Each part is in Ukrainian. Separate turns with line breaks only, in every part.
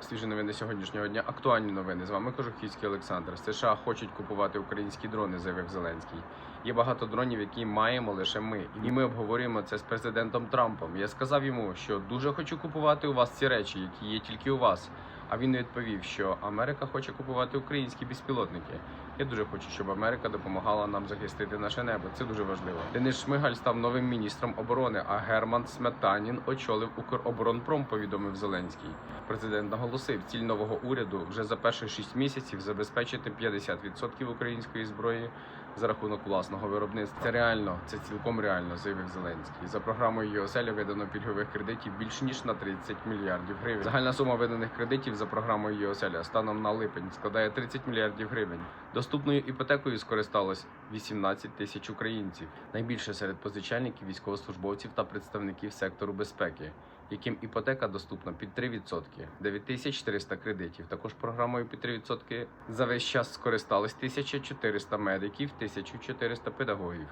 Свіжі новини сьогоднішнього дня. Актуальні новини. З вами Кожухівський Олександр. США хочуть купувати українські дрони, заявив Зеленський. Є багато дронів, які маємо лише ми. І ми обговорюємо це з президентом Трампом. Я сказав йому, що дуже хочу купувати у вас ці речі, які є тільки у вас. А він відповів, що Америка хоче купувати українські безпілотники. Я дуже хочу, щоб Америка допомагала нам захистити наше небо. Це дуже важливо. Денис Шмигаль став новим міністром оборони, а Герман Сметанін очолив Укроборонпром, повідомив Зеленський. Президент наголосив, ціль нового уряду вже за перші шість місяців забезпечити 50% української зброї за рахунок власного виробництва. Це реально, це цілком реально, заявив Зеленський. За програмою ЄОСЕЛЯ видано пільгових кредитів більш ніж на 30 мільярдів гривень. Загальна сума виданих кредитів за програмою ЄОСЕЛЯ станом на липень складає 30 мільярдів гривень. Доступною іпотекою скористалось 18 тисяч українців. Найбільше серед позичальників військовослужбовців та представників сектору безпеки, яким іпотека доступна під 3%. 9400 кредитів. Також програмою під 3% за весь час скористались 1400 медиків, 1400 педагогів.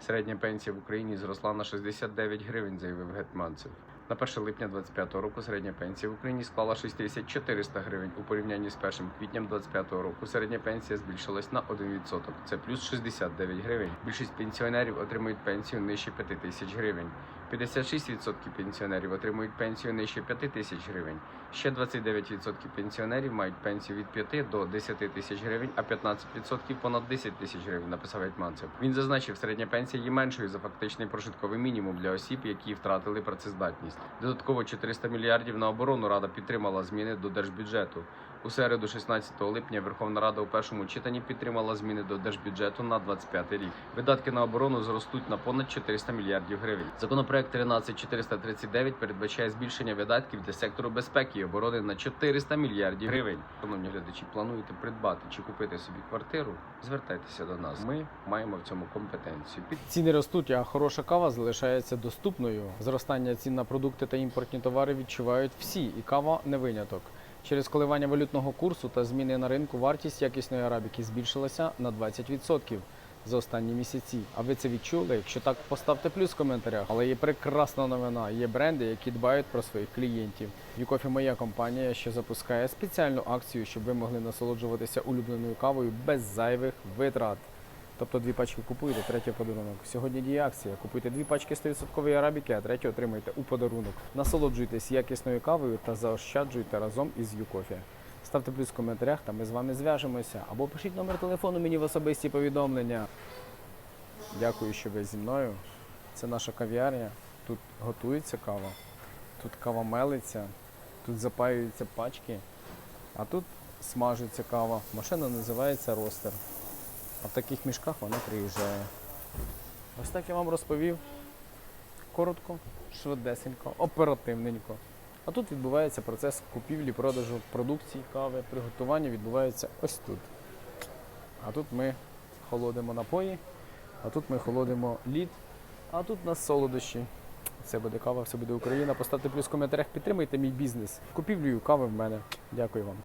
Середня пенсія в Україні зросла на 69 гривень, заявив Гетманцев. На 1 липня 2025 року середня пенсія в Україні склала 6400 гривень. У порівнянні з 1 квітням 2025 року середня пенсія збільшилась на 1%. Це плюс 69 гривень. Більшість пенсіонерів отримують пенсію нижче 5000 гривень. 56% пенсіонерів отримують пенсію нижче 5 тисяч гривень. Ще 29% пенсіонерів мають пенсію від 5 до 10 тисяч гривень, а 15% понад 10 тисяч гривень, написав Гетманцев. Він зазначив, середня пенсія є меншою за фактичний прожитковий мінімум для осіб, які втратили працездатність. Додатково 400 мільярдів на оборону Рада підтримала зміни до держбюджету. У середу, 16 липня, Верховна Рада у першому читанні підтримала зміни до держбюджету на 25 рік. Видатки на оборону зростуть на понад 400 мільярдів гривень. Законопроект 13439 передбачає збільшення видатків для сектору безпеки і оборони на 400 мільярдів гривень. Шановні глядачі, плануєте придбати чи купити собі квартиру? Звертайтеся до нас. Ми маємо в цьому компетенцію.
Ціни ростуть, а хороша кава залишається доступною. Зростання цін на продукти та імпортні товари відчувають всі, і кава не виняток. Через коливання валютного курсу та зміни на ринку вартість якісної арабіки збільшилася на 20% за останні місяці. А ви це відчули? Якщо так, поставте плюс в коментарях. Але є прекрасна новина. Є бренди, які дбають про своїх клієнтів. Юкофі моя компанія, що запускає спеціальну акцію, щоб ви могли насолоджуватися улюбленою кавою без зайвих витрат. Тобто дві пачки купуєте, третій подарунок. Сьогодні діє акція. Купуйте дві пачки 100% арабіки, а третю отримуєте у подарунок. Насолоджуйтесь якісною кавою та заощаджуйте разом із Юкофі. Ставте плюс в коментарях, та ми з вами зв'яжемося. Або пишіть номер телефону мені в особисті повідомлення. Дякую, що ви зі мною. Це наша кав'ярня. Тут готується кава, тут кава мелиться, тут запаюються пачки, а тут смажиться кава. Машина називається ростер. А в таких мішках вона приїжджає. Ось так я вам розповів. Коротко, швидесенько, оперативненько. А тут відбувається процес купівлі, продажу продукції, кави, приготування відбувається ось тут. А тут ми холодимо напої, а тут ми холодимо лід, а тут у нас солодощі. Це буде кава, все буде Україна. Поставте плюс в коментарях, підтримайте мій бізнес. купівлю кави в мене. Дякую вам.